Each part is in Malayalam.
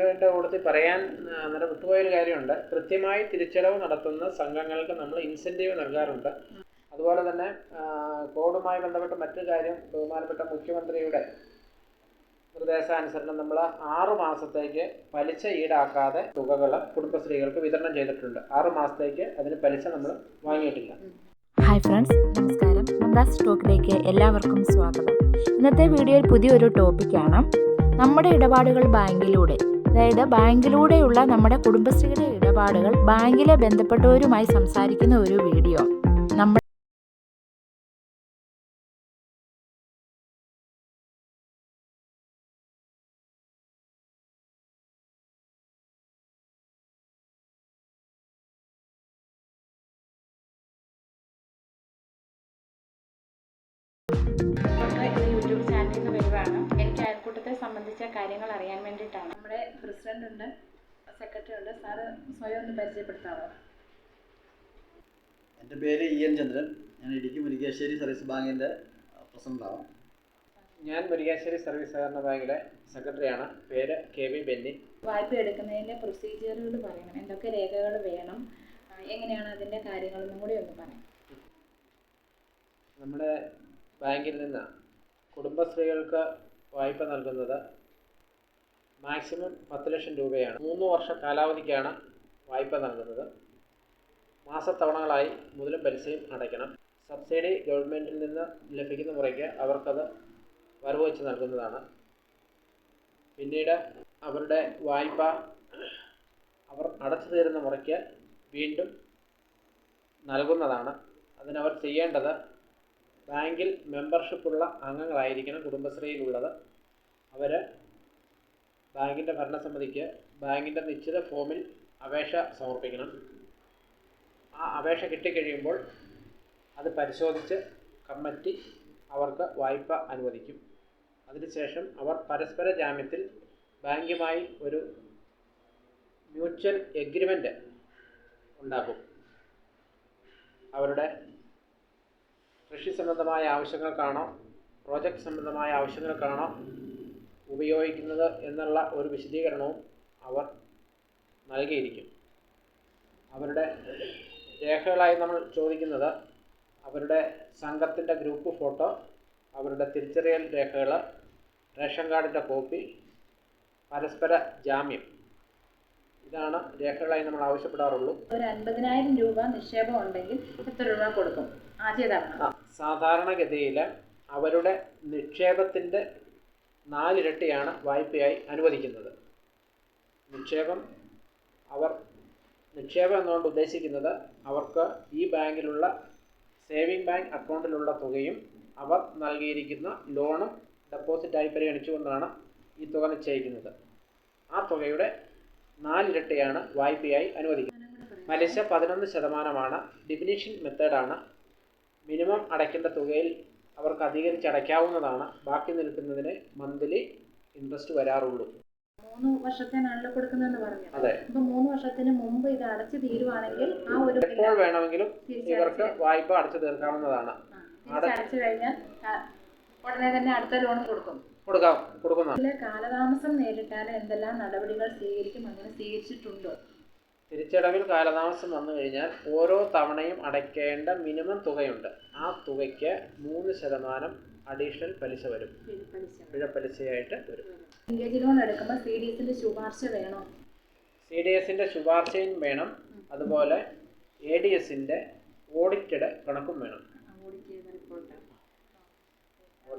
വീഡിയോയുടെ കൂട്ടത്തിൽ പറയാൻ അന്നേരം വിട്ടുപോയൊരു കാര്യമുണ്ട്. കൃത്യമായി തിരിച്ചടവ് നടത്തുന്ന സംഘങ്ങൾക്ക് നമ്മൾ ഇൻസെന്റീവ് നൽകാറുണ്ട്. അതുപോലെ തന്നെ കോഡുമായി ബന്ധപ്പെട്ട മറ്റു കാര്യം ബഹുമാനപ്പെട്ട മുഖ്യമന്ത്രിയുടെ നിർദ്ദേശാനുസരണം നമ്മൾ ആറു മാസത്തേക്ക് പലിശ ഈടാക്കാതെ തുകകൾ കുടുംബശ്രീകൾക്ക് വിതരണം ചെയ്തിട്ടുണ്ട്. ആറു മാസത്തേക്ക് അതിന് പലിശ നമ്മൾ വാങ്ങിയിട്ടില്ല. ഹായ് ഫ്രണ്ട്സ് നമസ്കാരം. മന്ദാസ് സ്റ്റോക്കിലേക്ക് എല്ലാവർക്കും സ്വാഗതം. ഇന്നത്തെ വീഡിയോയിൽ പുതിയൊരു ടോപ്പിക്കാണ് നമ്മുടെ ഇടപാടുകൾ ബാങ്കിലൂടെ അതായത് ബാങ്കിലൂടെയുള്ള നമ്മുടെ കുടുംബശ്രീയുടെ ഇടപാടുകൾ ബാങ്കിലെ ബന്ധപ്പെട്ടവരുമായി സംസാരിക്കുന്ന ഒരു വീഡിയോ. കാര്യങ്ങൾ അറിയാൻ വേണ്ടിയിട്ടാണ്. നമ്മുടെ പ്രസിഡന്റ് ഉണ്ട് സെക്രട്ടറി ഉണ്ട്. സാറ് സ്വയം ഒന്ന് പരിചയപ്പെടുത്താമോ എന്റെ പേര് ഇ എൻ ചന്ദ്രൻ. ഞാൻ ഇടുക്കി മുരിക്കാശ്ശേരി സർവീസ് ബാങ്കിന്റെ പ്രസിഡന്റാണ് ഞാൻ മുരിക്കാശ്ശേരി സർവീസ് സഹകരണ ബാങ്കിലെ സെക്രട്ടറിയാണ് പേര് കെ വി ബെന്നി. വായ്പ എടുക്കുന്നതിന്റെ പ്രൊസീജിയറുകൾ പറയണം. എന്തൊക്കെ രേഖകൾ വേണം? എങ്ങനെയാണ് അതിന്റെ കാര്യങ്ങളെന്നും കൂടി ഒന്ന് പറയാം. നമ്മുടെ ബാങ്കിൽ നിന്ന് കുടുംബശ്രീകൾക്ക് വായ്പ നൽകുന്നത് മാക്സിമം പത്ത് ലക്ഷം രൂപയാണ്. മൂന്ന് വർഷ കാലാവധിക്കാണ് വായ്പ നൽകുന്നത്. മാസത്തവണകളായി മുതലും പലിശയും അടയ്ക്കണം. സബ്സിഡി ഗവൺമെന്റിൽ നിന്ന് ലഭിക്കുന്ന മുറയ്ക്ക് അവർക്കത് വരവ് വെച്ച് നൽകുന്നതാണ്. പിന്നീട് അവരുടെ വായ്പ അവർ അടച്ചു തീരുന്ന മുറയ്ക്ക് വീണ്ടും നൽകുന്നതാണ്. അതിനവർ ചെയ്യേണ്ടത് ബാങ്കിൽ മെമ്പർഷിപ്പുള്ള അംഗങ്ങളായിരിക്കണം കുടുംബശ്രീയിലുള്ളത്. അവർ ബാങ്കിന്റെ ഭരണസമിതിക്ക് ബാങ്കിന്റെ നിശ്ചിത ഫോമിൽ അപേക്ഷ സമർപ്പിക്കണം. ആ അപേക്ഷ കിട്ടിക്കഴിയുമ്പോൾ അത് പരിശോധിച്ച് കമ്മിറ്റി അവർക്ക് വായ്പ അനുവദിക്കും. അതിനുശേഷം അവർ പരസ്പര ജാമ്യത്തിൽ ബാങ്കുമായി ഒരു മ്യൂച്വൽ എഗ്രിമെന്റ് ഉണ്ടാക്കും. അവരുടെ കൃഷി സംബന്ധമായ ആവശ്യങ്ങൾക്കാണോ പ്രോജക്റ്റ് സംബന്ധമായ ആവശ്യങ്ങൾക്കാണോ ഉപയോഗിക്കുന്നത് എന്നുള്ള ഒരു വിശദീകരണവും അവർ നൽകിയിരിക്കും. അവരുടെ രേഖകളായി നമ്മൾ ചോദിക്കുന്നത് അവരുടെ സംഘത്തിന്റെ ഗ്രൂപ്പ് ഫോട്ടോ അവരുടെ തിരിച്ചറിയൽ രേഖകൾ റേഷൻ കാർഡിന്റെ കോപ്പി പരസ്പര ജാമ്യം. ഇതാണ് രേഖകളായി നമ്മൾ ആവശ്യപ്പെടാറുള്ളൂ. ഒരു അൻപതിനായിരം രൂപ നിക്ഷേപം ഉണ്ടെങ്കിൽ എത്ര രൂപ കൊടുക്കും? ആദ്യ സാധാരണഗതിയിൽ അവരുടെ നിക്ഷേപത്തിന്റെ നാലിരട്ടിയാണ് വായ്പയായി അനുവദിക്കുന്നത്. നിക്ഷേപം അവർ നിക്ഷേപം എന്നുകൊണ്ട് ഉദ്ദേശിക്കുന്നത് അവർക്ക് ഈ ബാങ്കിലുള്ള സേവിംഗ് ബാങ്ക് അക്കൗണ്ടിലുള്ള തുകയും അവർ നൽകിയിരിക്കുന്ന ലോണും ഡെപ്പോസിറ്റായി പരിഗണിച്ചുകൊണ്ടാണ് ഈ തുക നിശ്ചയിക്കുന്നത്. ആ തുകയുടെ നാലിരട്ടിയാണ് വായ്പയായി അനുവദിക്കുന്നത്. പലിശ പതിനൊന്ന് ശതമാനമാണ് ഡിഫിനിഷൻ മെത്തേഡാണ്. മിനിമം അടയ്ക്കേണ്ട തുകയിൽ അവർക്ക് അധികരിച്ച് അടയ്ക്കാവുന്നതാണ് ബാക്കി നിൽക്കുന്നതിന് മന്ത്ലി ഇൻട്രസ്റ്റ് വരാറുള്ളൂ. മൂന്ന് വർഷത്തേനാണല്ലോ കൊടുക്കുന്നതെന്ന് പറഞ്ഞു. അതെ. അപ്പൊ മൂന്ന് വർഷത്തിന് മുമ്പ് ഇത് അടച്ചു തീരുവാണെങ്കിൽ ആ ഒരു എപ്പോൾ വേണമെങ്കിലും ഇവർക്ക് വായ്പ അടച്ചു തീർക്കാവുന്നതാണ്. അടച്ചു കഴിഞ്ഞാൽ ഉടനെ തന്നെ അടുത്ത ലോൺ കൊടുക്കും. കൊടുക്കാം. കൊടുക്കുന്നതാണ്. കാലതാമസം നേരിട്ടാൽ എന്തെല്ലാം നടപടികൾ സ്വീകരിക്കും അങ്ങനെ സ്വീകരിച്ചിട്ടുണ്ടോ? തിരിച്ചടവിൽ കാലതാമസം വന്നു കഴിഞ്ഞാൽ ഓരോ തവണയും അടയ്ക്കേണ്ട മിനിമം തുകയുണ്ട്. ആ തുകയ്ക്ക് മൂന്ന് ശതമാനം അഡീഷണൽ പലിശ വരും. പലിശയായിട്ട് വരും. ലിങ്കേജ് ലോൺ എടുക്കുമ്പോൾ സി ഡി എസിന്റെ ശുപാർശ വേണോ? സി ഡി എസിന്റെ ശുപാർശയും വേണം. അതുപോലെ എ ഡി എസിന്റെ ഓഡിറ്റഡ് കണക്കും വേണം. മറ്റു റിപ്പോർട്ട്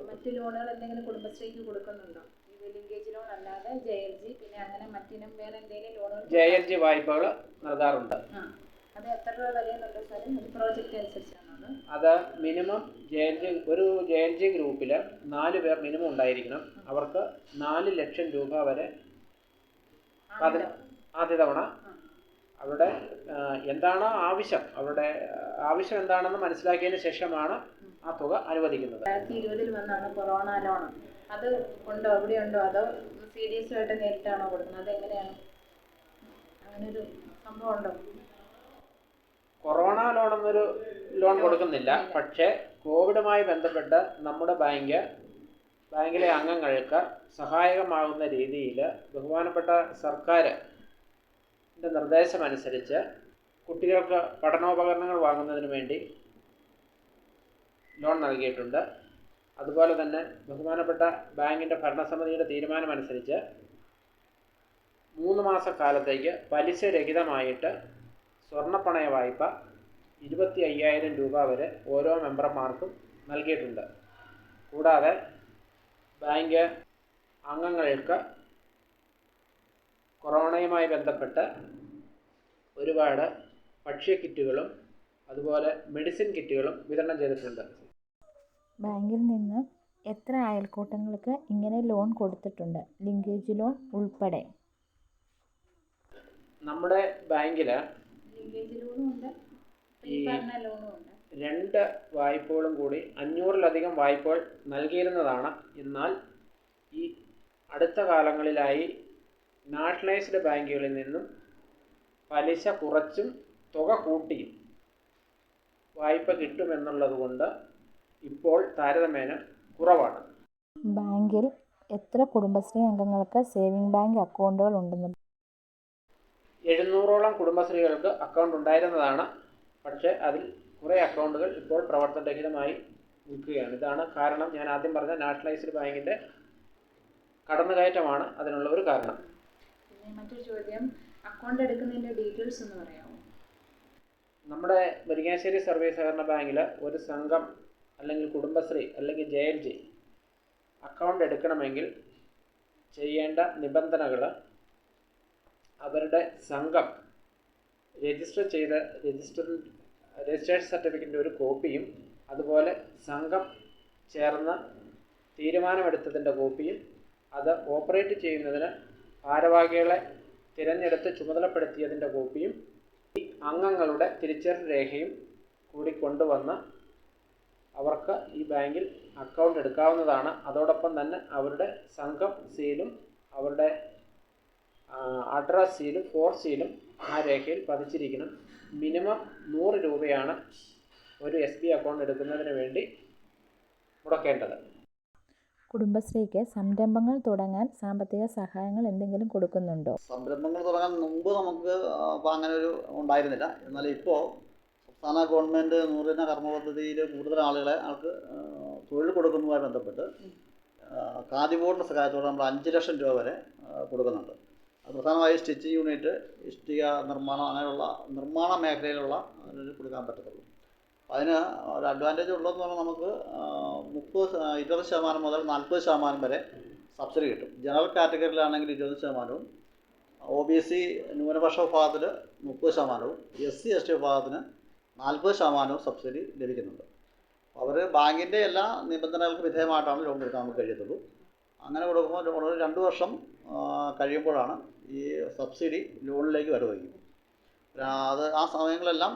മറ്റ് ലോണുകൾ എന്തെങ്കിലും കുടുംബശ്രീക്ക് കൊടുക്കുന്നുണ്ടോ? ലിങ്കേജ് ലോൺ അല്ലാതെ ജെ എൽ ജി പിന്നെ അങ്ങനെ മറ്റിനും വേറെ എന്തെങ്കിലും ലോണുകൾ ജെ എൽ ജി വായ്പകൾ നൽകാറുണ്ട് അത് എത്ര രൂപ വരെയെന്നുണ്ട് സാർ ഒരു പ്രോജക്റ്റ് അനുസരിച്ചാണോ അത് മിനിമം ജെ എൽ ജി ഒരു ജെ എൽ ജി ഗ്രൂപ്പിൽ നാല് പേർ മിനിമം ഉണ്ടായിരിക്കണം. അവർക്ക് നാല് ലക്ഷം രൂപ വരെ ആദ്യ തവണ അവരുടെ എന്താണ് ആവശ്യം അവരുടെ ആവശ്യം എന്താണെന്ന് മനസ്സിലാക്കിയതിന് ശേഷമാണ് ആ തുക അനുവദിക്കുന്നത്. രണ്ടായിരത്തി ഇരുപതിൽ വന്നാണ് കൊറോണ ലോൺ അത് ഉണ്ടോ? അവിടെ ഉണ്ടോ? അതോ സി എസുമായിട്ട് നേരിട്ടാണോ കൊടുക്കുന്നത്? അതെങ്ങനെയാണ്? അങ്ങനൊരു സംഭവം ഉണ്ടോ കൊറോണ ലോൺ എന്നൊരു ലോൺ കൊടുക്കുന്നില്ല. പക്ഷേ കോവിഡുമായി ബന്ധപ്പെട്ട് നമ്മുടെ ബാങ്ക് ബാങ്കിലെ അംഗങ്ങൾക്ക് സഹായകമാകുന്ന രീതിയിൽ ബഹുമാനപ്പെട്ട സർക്കാർ നിർദ്ദേശമനുസരിച്ച് കുട്ടികൾക്ക് പഠനോപകരണങ്ങൾ വാങ്ങുന്നതിന് വേണ്ടി ലോൺ നൽകിയിട്ടുണ്ട്. അതുപോലെ തന്നെ ബഹുമാനപ്പെട്ട ബാങ്കിന്റെ ഭരണസമിതിയുടെ തീരുമാനമനുസരിച്ച് മൂന്ന് മാസക്കാലത്തേക്ക് പലിശരഹിതമായിട്ട് സ്വർണപ്പണയ വായ്പ ഇരുപത്തി അയ്യായിരം രൂപ വരെ ഓരോ മെമ്പർമാർക്കും നൽകിയിട്ടുണ്ട്. കൂടാതെ ബാങ്ക് അംഗങ്ങൾക്ക് കൊറോണയുമായി ബന്ധപ്പെട്ട് ഒരുപാട് ഭക്ഷ്യ കിറ്റുകളും അതുപോലെ മെഡിസിൻ കിറ്റുകളും വിതരണം ചെയ്തിട്ടുണ്ട്. ബാങ്കിൽ നിന്ന് എത്ര അയൽക്കൂട്ടങ്ങൾക്ക് ഇങ്ങനെ ലോൺ കൊടുത്തിട്ടുണ്ട്? ലിങ്കേജ് ലോൺ ഉൾപ്പെടെ. നമ്മുടെ ബാങ്കിൽ ലിങ്കേജ് ലോണും ഉണ്ട്. ഈ ഈ- ലോണും ഉണ്ട്. രണ്ട് വായ്പകളും കൂടി അഞ്ഞൂറിലധികം വായ്പകൾ നൽകിയിരുന്നതാണ്. എന്നാൽ ഈ അടുത്ത കാലങ്ങളിലായി നാഷണലൈസ്ഡ് ബാങ്കുകളിൽ നിന്നും പലിശ കുറച്ചും തുക കൂട്ടിയും വായ്പ കിട്ടുമെന്നുള്ളത് കൊണ്ട് ഇപ്പോൾ താരതമ്യേന കുറവാണ്. ബാങ്കിൽ എത്ര കുടുംബശ്രീ അംഗങ്ങൾക്ക് സേവിംഗ് ബാങ്ക് അക്കൗണ്ടുകൾ ഉണ്ടെന്ന് എഴുന്നൂറോളം കുടുംബശ്രീകൾക്ക് അക്കൗണ്ട് ഉണ്ടായിരുന്നതാണ്. പക്ഷേ അതിൽ കുറേ അക്കൗണ്ടുകൾ ഇപ്പോൾ പ്രവർത്തനരഹിതമായി നിൽക്കുകയാണ്. ഇതാണ് കാരണം ഞാൻ ആദ്യം പറഞ്ഞ നാഷണലൈസ്ഡ് ബാങ്കിന്റെ കടന്നുകയറ്റമാണ് അതിനുള്ള ഒരു കാരണം. പിന്നെ മറ്റൊരു ചോദ്യം അക്കൗണ്ട് എടുക്കുന്നതിന്റെ ഡീറ്റെയിൽസ് ഒന്ന് പറയാമോ? നമ്മുടെ മുരിങ്ങാശ്ശേരി സർവീസ് സഹകരണ ബാങ്കിൽ ഒരു സംഘം അല്ലെങ്കിൽ കുടുംബശ്രീ അല്ലെങ്കിൽ ജെ എൽ ജി അക്കൗണ്ട് എടുക്കണമെങ്കിൽ ചെയ്യേണ്ട നിബന്ധനകൾ അവരുടെ സംഘം രജിസ്റ്റർ ചെയ്ത രജിസ്റ്റർ രജിസ്ട്രേഷൻ സർട്ടിഫിക്കറ്റിന്റെ ഒരു കോപ്പിയും അതുപോലെ സംഘം ചേർന്ന് തീരുമാനമെടുത്തതിന്റെ കോപ്പിയും അത് ഓപ്പറേറ്റ് ചെയ്യുന്നതിന് ഭാരവാഹികളെ തിരഞ്ഞെടുത്ത് ചുമതലപ്പെടുത്തിയതിന്റെ കോപ്പിയും അംഗങ്ങളുടെ തിരിച്ചറിയൽ രേഖയും കൂടി കൊണ്ടുവന്ന് അവർക്ക് ഈ ബാങ്കിൽ അക്കൗണ്ട് എടുക്കാവുന്നതാണ്. അതോടൊപ്പം തന്നെ അവരുടെ സംഘം സീലും അവരുടെ അഡ്രസ് സീലും ഫോർ സീലും ആ രേഖയിൽ പതിച്ചിരിക്കണം. മിനിമം നൂറ് രൂപയാണ് ഒരു എസ് ബി അക്കൗണ്ട് എടുക്കുന്നതിന് വേണ്ടി മുടക്കേണ്ടത്. കുടുംബശ്രീക്ക് സംരംഭങ്ങൾ തുടങ്ങാൻ സാമ്പത്തിക സഹായങ്ങൾ എന്തെങ്കിലും കൊടുക്കുന്നുണ്ടോ? സംരംഭങ്ങൾ തുടങ്ങാൻ മുമ്പ് നമുക്ക് അങ്ങനെ ഒരു ഉണ്ടായിരുന്നില്ല. എന്നാൽ ഇപ്പോൾ സംസ്ഥാന ഗവൺമെന്റ് നൂറിന കർമ്മ പദ്ധതിയിൽ കൂടുതൽ ആളുകളെ ആൾക്ക് തൊഴിൽ കൊടുക്കുന്നതുമായി ബന്ധപ്പെട്ട് ഖാദി ബോർഡിന്റെ സഹായത്തോടെ നമ്മൾ അഞ്ച് ലക്ഷം രൂപ വരെ കൊടുക്കുന്നുണ്ട്. അത് പ്രധാനമായും സ്റ്റിച്ചിങ് യൂണിറ്റ് ഇഷ്ടിക നിർമ്മാണം അങ്ങനെയുള്ള നിർമ്മാണ മേഖലയിലുള്ള കൊടുക്കാൻ പറ്റത്തുള്ളൂ. അതിന് ഒരു അഡ്വാന്റേജ് ഉള്ളതെന്ന് പറഞ്ഞാൽ നമുക്ക് മുപ്പത് ഇരുപത് ശതമാനം മുതൽ നാൽപ്പത് ശതമാനം വരെ സബ്സിഡി കിട്ടും. ജനറൽ കാറ്റഗറിയിലാണെങ്കിൽ ഇരുപത് ശതമാനവും ഒ ബി സി ന്യൂനപക്ഷ വിഭാഗത്തിൽ മുപ്പത് ശതമാനവും എസ് സി എസ് ടി വിഭാഗത്തിന് നാൽപ്പത് ശതമാനവും സബ്സിഡി ലഭിക്കുന്നുണ്ട്. അവർ ബാങ്കിന്റെ എല്ലാ നിബന്ധനകൾക്ക് വിധേയമായിട്ടാണ് ലോൺ കൊടുക്കാൻ നമുക്ക് കഴിയത്തുള്ളൂ. അങ്ങനെ കൊടുക്കുമ്പോൾ ലോൺ രണ്ട് വർഷം കഴിയുമ്പോഴാണ് ഈ സബ്സിഡി ലോണിലേക്ക് വരവയ്ക്കും അത് ആ സമയങ്ങളെല്ലാം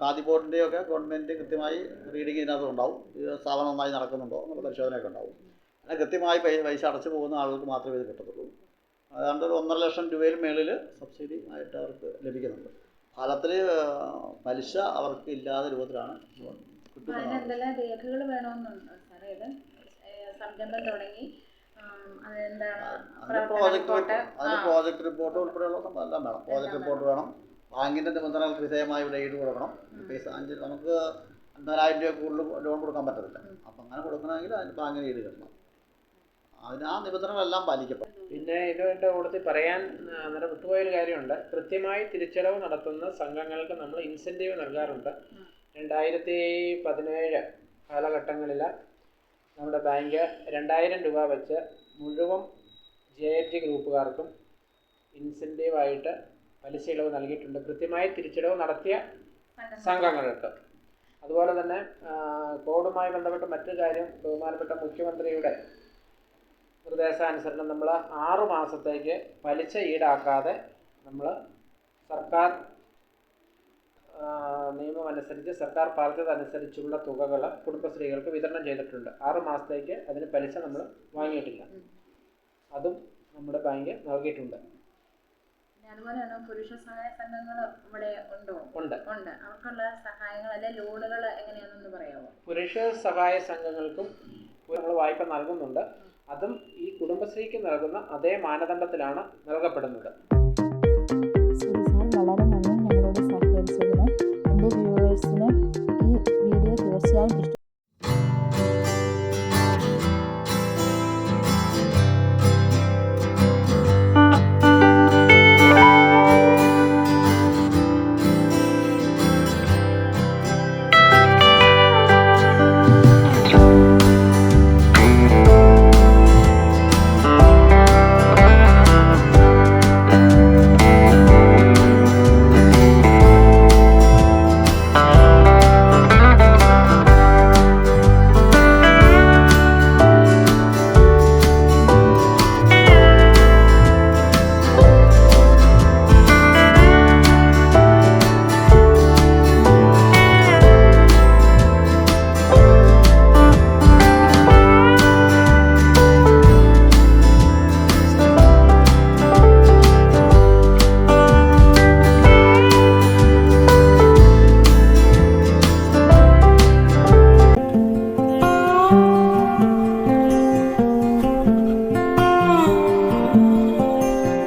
ഖാദി ബോർഡിന്റെയൊക്കെ ഗവൺമെന്റ് കൃത്യമായി റീഡിങ് ഇതിനകത്ത് ഉണ്ടാവും. ഇത് സ്ഥാപനം നന്നായി നടക്കുന്നുണ്ടോ എന്നുള്ള പരിശോധനയൊക്കെ ഉണ്ടാവും. അങ്ങനെ കൃത്യമായി പൈസ അടച്ചു പോകുന്ന ആളുകൾക്ക് മാത്രമേ ഇത് കിട്ടത്തുള്ളൂ. അതുകൊണ്ട് ഒരു ഒന്നര ലക്ഷം രൂപയിൽ മേളിൽ സബ്സിഡി ആയിട്ട് അവർക്ക് ലഭിക്കുന്നുണ്ട്. ഫലത്തിൽ പലിശ അവർക്ക് ഇല്ലാത്ത രൂപത്തിലാണ് ലോൺ അപ്പൊ അതിന് കിട്ടുന്നത് എന്തെല്ലാം രേഖകൾ വേണമെന്നുണ്ടോ സാറേ? ഇത് സംരംഭം തുടങ്ങി അതിന് പ്രോജക്റ്റ് റിപ്പോർട്ട് ഉൾപ്പെടെയുള്ള സംഭവം എല്ലാം വേണം. പ്രോജക്റ്റ് റിപ്പോർട്ട് വേണം. ബാങ്കിന്റെ നിബന്ധനകൾക്ക് വിധേയമായി ഇവിടെ ഈട് കൊടുക്കണം. പൈസ അഞ്ച് നമുക്ക് അൻപതിനായിരം രൂപ കൂടുതൽ ലോൺ കൊടുക്കാൻ പറ്റത്തില്ല. അപ്പം അങ്ങനെ കൊടുക്കണമെങ്കിൽ അതിന് ബാങ്കിന് ഈട് കിട്ടണം. അതിന് ആ നിബന്ധനകളെല്ലാം പാലിക്കപ്പെടും. പിന്നെ ഇതുമായിട്ട് കൂടുതൽ പറയാൻ നേരെ അന്നേരം വിട്ടുപോയൊരു കാര്യമുണ്ട്. കൃത്യമായി തിരിച്ചടവ് നടത്തുന്ന സംഘങ്ങൾക്ക് നമ്മൾ ഇൻസെന്റീവ് നൽകാറുണ്ട്. രണ്ടായിരത്തി പതിനേഴ് കാലഘട്ടങ്ങളിൽ നമ്മുടെ ബാങ്ക് രണ്ടായിരം രൂപ വെച്ച് മുഴുവൻ ജെ എഫ് ജി ഗ്രൂപ്പുകാർക്കും ഇൻസെന്റീവായിട്ട് പലിശ ഇളവ് നൽകിയിട്ടുണ്ട്. കൃത്യമായി തിരിച്ചടവ് നടത്തിയ സംഘങ്ങൾക്ക്. അതുപോലെ തന്നെ കോഡുമായി ബന്ധപ്പെട്ട മറ്റൊരു കാര്യം ബഹുമാനപ്പെട്ട മുഖ്യമന്ത്രിയുടെ നിർദ്ദേശാനുസരണം നമ്മൾ ആറു മാസത്തേക്ക് പലിശ ഈടാക്കാതെ നമ്മൾ സർക്കാർ നിയമമനുസരിച്ച് സർക്കാർ പറഞ്ഞതനുസരിച്ചുള്ള തുകകൾ കുടുംബശ്രീകൾക്ക് വിതരണം ചെയ്തിട്ടുണ്ട്. ആറു മാസത്തേക്ക് അതിന് പലിശ നമ്മൾ വാങ്ങിയിട്ടില്ല. അതും നമ്മുടെ ബാങ്ക് നൽകിയിട്ടുണ്ട്. അതുപോലെയാണോ പുരുഷ സഹായ സംഘങ്ങൾ ഇവിടെ ഉണ്ടോ? ഉണ്ട്. ഉണ്ട്. അവർക്കുള്ള സഹായങ്ങൾ അല്ലെ ലോണുകൾ എങ്ങനെയാണെന്നൊന്ന് പറയാമോ പുരുഷ സഹായ സംഘങ്ങൾക്കും നമ്മൾ വായ്പ നൽകുന്നുണ്ട്. അതും ഈ കുടുംബശ്രീക്ക് നൽകുന്ന അതേ മാനദണ്ഡത്തിലാണ് നൽകപ്പെടുന്നത്. വളരെ നന്ദി ഞങ്ങളോട് സഹകരിച്ചതിന്. എന്റെ വ്യൂവേഴ്സിന് ഈ വീഡിയോ തീർച്ചയായും